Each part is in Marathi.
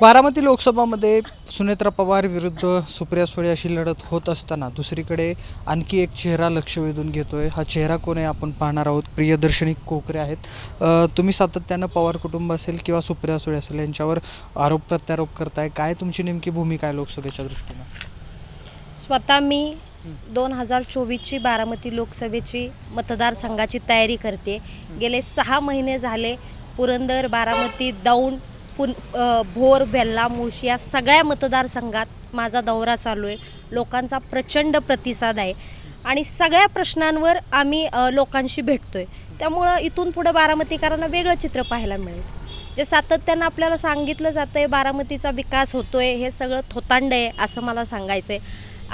बारामती लोकसभामध्ये सुनेत्रा पवार विरुद्ध सुप्रिया सुळे अशी लढत होत असताना दुसरीकडे आणखी एक चेहरा लक्ष वेधून घेतोय. हा चेहरा कोण आहे आपण पाहणार आहोत. प्रियदर्शनी कोकरे आहेत. तुम्ही सातत्यानं पवार कुटुंब असेल किंवा सुप्रिया सुळे असेल यांच्यावर आरोप प्रत्यारोप करताय. काय तुमची नेमकी भूमिका आहे लोकसभेच्या दृष्टीनं? स्वतः मी दोन हजार चोवीसची बारामती लोकसभेची मतदारसंघाची तयारी करते. गेले सहा महिने झाले पुरंदर बारामती दौंड पुन भोर बेल्ला मुळशी या सगळ्या मतदारसंघात माझा दौरा चालू आहे. लोकांचा प्रचंड प्रतिसाद आहे. आणि सगळ्या प्रश्नांवर आम्ही लोकांशी भेटतो आहे त्यामुळं इथून पुढं बारामतीकरांना वेगळं चित्र पाहायला मिळेल. जे सातत्यानं आपल्याला सांगितलं जातं आहे बारामतीचा विकास होतो आहे हे सगळं थोतांड आहे असं मला सांगायचं आहे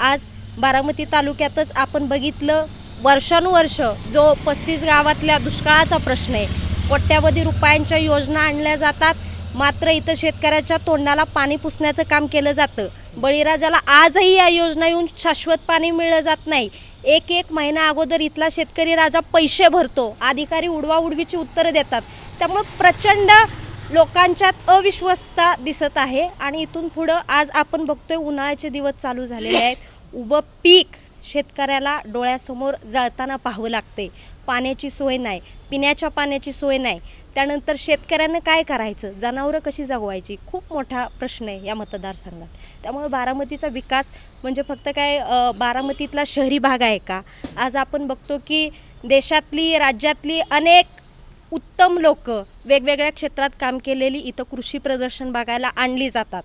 आज बारामती तालुक्यातच आपण बघितलं वर्षानुवर्ष जो पस्तीस गावातल्या दुष्काळाचा प्रश्न आहे कोट्यावधी रुपयांच्या योजना आणल्या जातात मात्र इथं शेतकऱ्याच्या तोंडाला पाणी पुसण्याचं काम केलं जातं. बळीराजाला आजही या योजना येऊन शाश्वत पाणी मिळलं जात नाही. एक एक महिना अगोदर इथला शेतकरी राजा पैसे भरतो. अधिकारी उडवा उडवीची उत्तरं देतात. त्यामुळं प्रचंड लोकांच्यात अविश्वसता दिसत आहे आणि इथून पुढं आज आपण बघतोय उन्हाळ्याचे दिवस चालू झालेले आहेत. उभं पीक शेतकऱ्याला डोळ्यासमोर जळताना पाहावं लागते पाण्याची सोय नाही. पिण्याच्या पाण्याची सोय नाही. त्यानंतर शेतकऱ्यानं काय करायचं? जनावरं कशी जगवायची? खूप मोठा प्रश्न आहे या मतदारसंघात. त्यामुळे बारामतीचा विकास म्हणजे फक्त काय बारामतीतला शहरी भाग आहे का? आज आपण बघतो की देशातली राज्यातली अनेक उत्तम लोक वेगवेगळ्या क्षेत्रात काम केलेली इथं कृषी प्रदर्शन बघायला आणली जातात.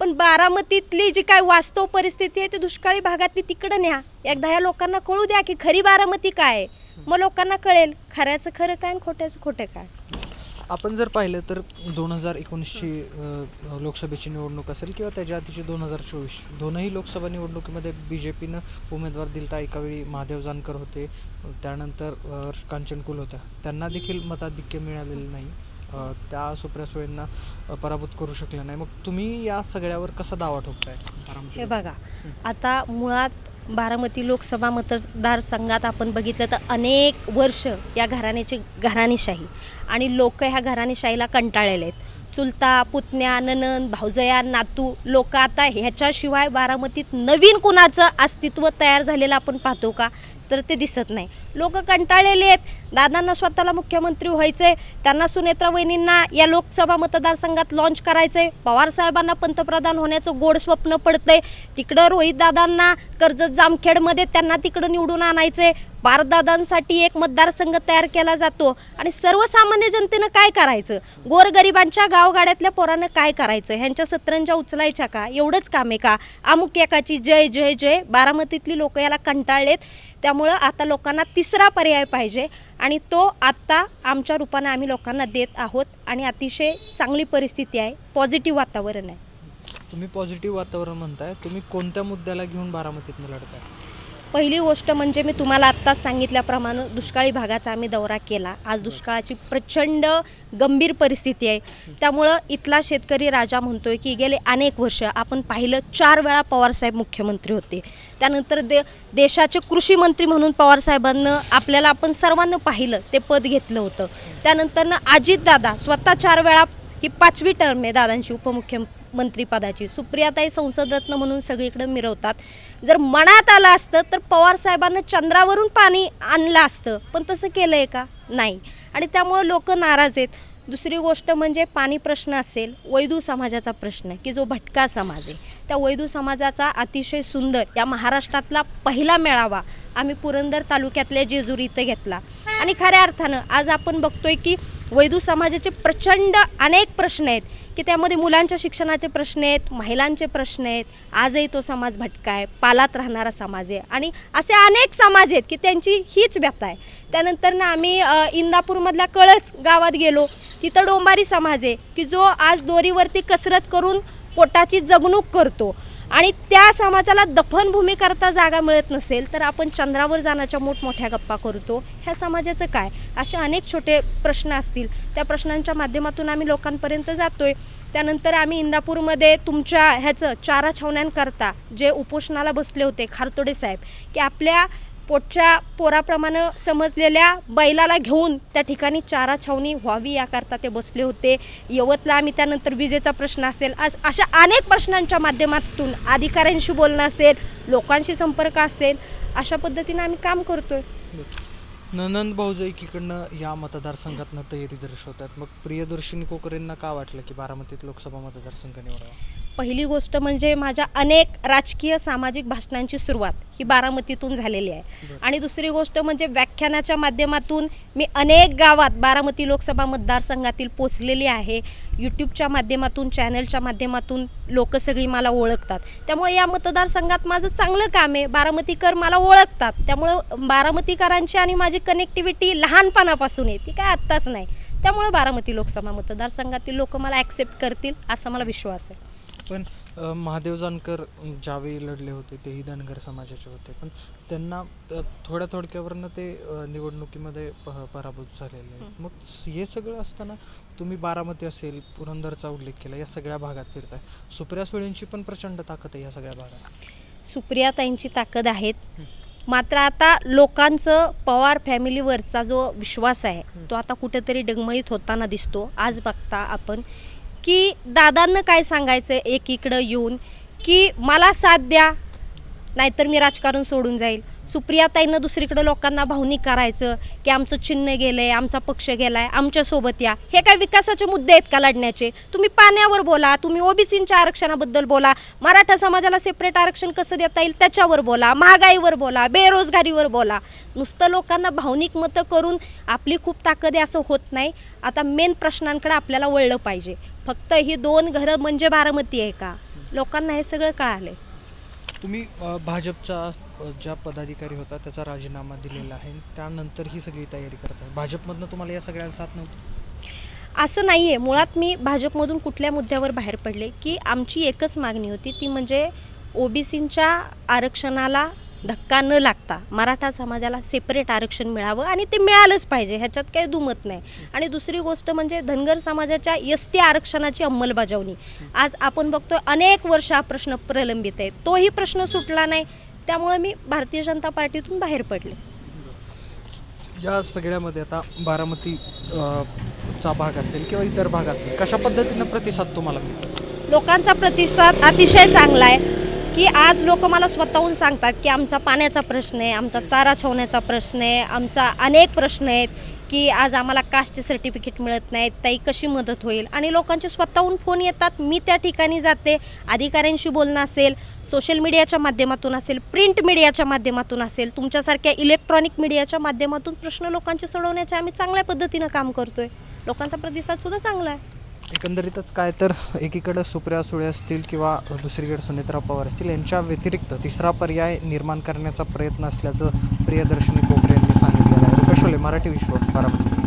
पण बारामतीतली जी काय वास्तव परिस्थिती आहे ती दुष्काळी भागातली तिकडं न्या. एकदा ह्या लोकांना कळू द्या की खरी बारामती काय आहे. मग लोकांना कळेल. खऱ्याचं खरं काय आणि खोट्याचं खोटं काय? आपण जर पाहिलं तर दोन हजार एकोणीसची लोकसभेची निवडणूक असेल किंवा त्याच्या आधीची दोन हजार चोवीस दोनही लोकसभा निवडणुकीमध्ये बी जे पीनं उमेदवार दिलता एकावेळी महादेव जानकर होते. त्यानंतर अ, कांचन कुल होत्या. त्यांना देखील मताधिक्य मिळालेलं नाही. त्या सुप्रिया सुळेंना पराभूत करू शकल्या नाही. मग तुम्ही या सगळ्यावर कसा दावा ठोकताय? हे बघा आता मुळात बारामती लोकसभा मतदारसंघात आपण बघितलं तर अनेक वर्ष या घराण्याची घराणीशाही आणि लोक ह्या घराणीशाहीला कंटाळलेले आहेत. चुलता पुतण्या ननन भाऊजया नातू लोक आता ह्याच्याशिवाय बारामतीत नवीन कुणाचं अस्तित्व तयार झालेलं आपण पाहतो का? तर ते दिसत नाही. लोक कंटाळलेले आहेत. दादांना स्वतःला मुख्यमंत्री व्हायचंय. त्यांना सुनेत्रा वहिनींना या लोकसभा मतदारसंघात लॉन्च करायचंय. पवारसाहेबांना पंतप्रधान होण्याचं गोड स्वप्न पडतंय. तिकडं रोहित दादांना कर्जत जामखेडमध्ये त्यांना तिकडं निवडून आणायचंय. पारदादांसाठी एक मतदारसंघ तयार केला जातो. आणि सर्वसामान्य जनतेनं काय करायचं? गोरगरिबांच्या गावगाड्यातल्या पोरानं काय करायचं? ह्यांच्या सत्रांच्या उचलायच्या का? एवढंच काम आहे का? अमुक एकाची जय जय जय. बारामतीतली लोक याला कंटाळलेत. त्यामुळे आता लोकांना तिसरा पर्याय पाहिजे आणि तो आत्ता आमच्या रूपानं आम्ही लोकांना देत आहोत आणि अतिशय चांगली परिस्थिती आहे पॉझिटिव्ह वातावरण आहे. तुम्ही पॉझिटिव्ह वातावरण म्हणताय. तुम्ही कोणत्या मुद्द्याला घेऊन बारामतीतनं लढताय? पहिली गोष्ट म्हणजे मी तुम्हाला आत्ताच सांगितल्याप्रमाणे दुष्काळी भागाचा आम्ही दौरा केला. आज दुष्काळाची प्रचंड गंभीर परिस्थिती आहे. त्यामुळं इथला शेतकरी राजा म्हणतोय की गेले अनेक वर्ष आपण पाहिलं चार वेळा पवारसाहेब मुख्यमंत्री होते. त्यानंतर दे देशाचे कृषी मंत्री म्हणून पवारसाहेबांना आपल्याला आपण सर्वांना पाहिलं ते पद घेतलं होतं. त्यानंतरनं अजितदादा स्वतः चार वेळा ही पाचवी टर्म आहे दादांची मंत्रिपदाची. सुप्रियाताई संसदरत्न म्हणून सगळीकडे मिरवतात. जर मनात आलं असतं तर पवार साहेबांना चंद्रावरून पाणी आणलं असतं. पण तसं केलं आहे का? नाही. आणि त्यामुळं लोक नाराज आहेत. दुसरी गोष्ट म्हणजे पाणी प्रश्न असेल वैदू समाजाचा प्रश्न की जो भटका समाज आहे. त्या वैदू समाजाचा अतिशय सुंदर या महाराष्ट्रातला पहिला मेळावा आम्ही पुरंदर तालुक्यातल्या जेजुरी इथं घेतला. आणि खऱ्या अर्थानं आज आपण बघतोय की वैदू समाजाचे प्रचंड अनेक प्रश्न आहेत की त्यामध्ये मुलांच्या शिक्षणाचे प्रश्न आहेत महिलांचे प्रश्न आहेत. आजही तो समाज भटका आहे पालात राहणारा समाज आहे. आणि असे अनेक समाज आहेत की त्यांची हीच व्यथा आहे. त्यानंतर ना आम्ही इंदापूरमधल्या कळस गावात गेलो. तिथं डोंबारी समाज आहे की जो आज दोरीवरती कसरत करून पोटाची जगणूक करतो. आणि त्या समाजाला दफनभूमी करता जागा मिळत नसेल तर आपण चंद्रावर जाण्याच्या मोठमोठ्या गप्पा करतो. ह्या समाजाचं काय? असे अनेक छोटे प्रश्न असतील. त्या प्रश्नांच्या माध्यमातून आम्ही लोकांपर्यंत जातो आहे त्यानंतर आम्ही इंदापूरमध्ये तुमच्या ह्याचं चारा छावण्यांकरता जे उपोषणाला बसले होते खारतोडे साहेब की आपल्या पोटच्या पोराप्रमाणे समजलेल्या बैलाला घेऊन त्या ठिकाणी चारा छावणी व्हावी याकरता ते बसले होते. यवतला आम्ही त्यानंतर विजेचा प्रश्न असेल. आज अशा अनेक प्रश्नांच्या माध्यमातून अधिकाऱ्यांशी बोलणं असेल लोकांशी संपर्क असेल अशा पद्धतीने आम्ही काम करतोय. ननंद भाऊजा एकीकडनं या मतदारसंघातनं तयारी दर्शवतात. मग प्रियदर्शिनी कोकरेंना का वाटलं की बारामतीत लोकसभा मतदारसंघ निवडावा? पहिली गोष्ट म्हणजे माझ्या अनेक राजकीय सामाजिक भाषणांची सुरुवात ही बारामतीतून झालेली आहे. आणि दुसरी गोष्ट म्हणजे व्याख्यानाच्या माध्यमातून मी अनेक गावात बारामती लोकसभा मतदारसंघातील पोचलेली आहे. यूट्यूबच्या माध्यमातून चॅनलच्या माध्यमातून लोक सगळी मला ओळखतात. त्यामुळे या मतदारसंघात माझं चांगलं काम आहे. बारामतीकर मला ओळखतात. त्यामुळं बारामतीकरांची आणि माझी कनेक्टिव्हिटी लहानपणापासून आहे. ती काय आत्ताच नाही. त्यामुळे बारामती लोकसभा मतदारसंघातील लोक मला ॲक्सेप्ट करतील असा मला विश्वास आहे. पण महादेव जानकर ज्यावेळी लढले होते तेही धनगर समाजाचे होते. पण त्यांना थोड्या थोडक्यावरनं ते निवडणुकीमध्ये प- पराभूत झालेले आहेत. मग हे सगळं असताना तुम्ही बारामती असेल पुरंदरचा उल्लेख केला या सगळ्या भागात फिरताय. सुप्रिया सुळेंची पण प्रचंड ताकद आहे या सगळ्या भागात. सुप्रियाताईंची ताकद आहेत. मात्र आता लोकांचं पवार फॅमिलीवरचा जो विश्वास आहे तो आता कुठेतरी डगमळीत होताना दिसतो. आज बघता आपण की दादांना काय सांगायचं एकीकडं येऊन की मला साथ द्या नाहीतर मी राजकारण सोडून जाईल. सुप्रियाताईंना दुसरीकडे लोकांना भावनिक करायचं की आमचं चिन्ह गेलंय आमचा पक्ष गेलाय आमच्यासोबत या. हे काय विकासाचे मुद्दे आहेत का लढण्याचे? तुम्ही पाण्यावर बोला तुम्ही ओबीसींच्या आरक्षणाबद्दल बोला. मराठा समाजाला सेपरेट आरक्षण कसं देता येईल त्याच्यावर बोला. महागाईवर बोला बेरोजगारीवर बोला. नुसतं लोकांना भावनिक मतं करून आपली खूप ताकद आहे असं होत नाही. आता मेन प्रश्नांकडे आपल्याला वळलं पाहिजे. फक्त ही दोन घरं म्हणजे बारामती आहे का? लोकांना हे सगळं कळालंय. तुम्ही भाजपचा ज्या पदाधिकारी होता त्याचा राजीनामा दिलेला आहे. त्यानंतर ही सगळी तयारी करत आहे. भाजपमधनं तुम्हाला या सगळ्याला साथ नव्हती? असं नाही आहे मुळात मी भाजपमधून कुठल्या मुद्द्यावर बाहेर पडले की आमची एकच मागणी होती. ती म्हणजे ओबीसींच्या आरक्षणाला धक्का न लागता मराठा समाजाला सेपरेट आरक्षण मिळावं आणि ते मिळालंच पाहिजे ह्याच्यात काही दुमत नाही. आणि दुसरी गोष्ट म्हणजे धनगर समाजाच्या एस टी आरक्षणाची अंमलबजावणी. आज आपण बघतोय अनेक वर्ष हा प्रश्न प्रलंबित आहे. तोही प्रश्न सुटला नाही त्यामुळे मी भारतीय जनता पार्टीतून बाहेर पडले. या सगळ्यामध्ये आता बारामती चा भाग असेल किंवा इतर भाग असेल कशा पद्धतीनं प्रतिसाद तुम्हाला मिळतो? लोकांचा प्रतिसाद अतिशय चांगला आहे. की आज लोक मला स्वतःहून सांगतात की आमचा पाण्याचा प्रश्न आहे आमचा चारा छवण्याचा प्रश्न आहे आमचा अनेक प्रश्न आहेत की आज आम्हाला कास्टचे सर्टिफिकेट मिळत नाहीत ताई कशी मदत होईल? आणि लोकांचे स्वतःहून फोन येतात मी त्या ठिकाणी जाते अधिकाऱ्यांशी बोलणं असेल सोशल मीडियाच्या माध्यमातून असेल प्रिंट मीडियाच्या माध्यमातून असेल तुमच्यासारख्या इलेक्ट्रॉनिक मीडियाच्या माध्यमातून प्रश्न लोकांचे सोडवण्याचे आम्ही चांगल्या पद्धतीनं काम करतोय. लोकांचा प्रतिसादसुद्धा चांगला आहे. एकंदरीतच काय तर एकीकडं सुप्रिया सुळे असतील किंवा दुसरीकडे सुनेत्रा पवार असतील यांच्या व्यतिरिक्त तिसरा पर्याय निर्माण करण्याचा प्रयत्न असल्याचं प्रियदर्शनी कोकरे यांनी सांगितलेलं आहे. रुपेश मराठी विश्व बारामती.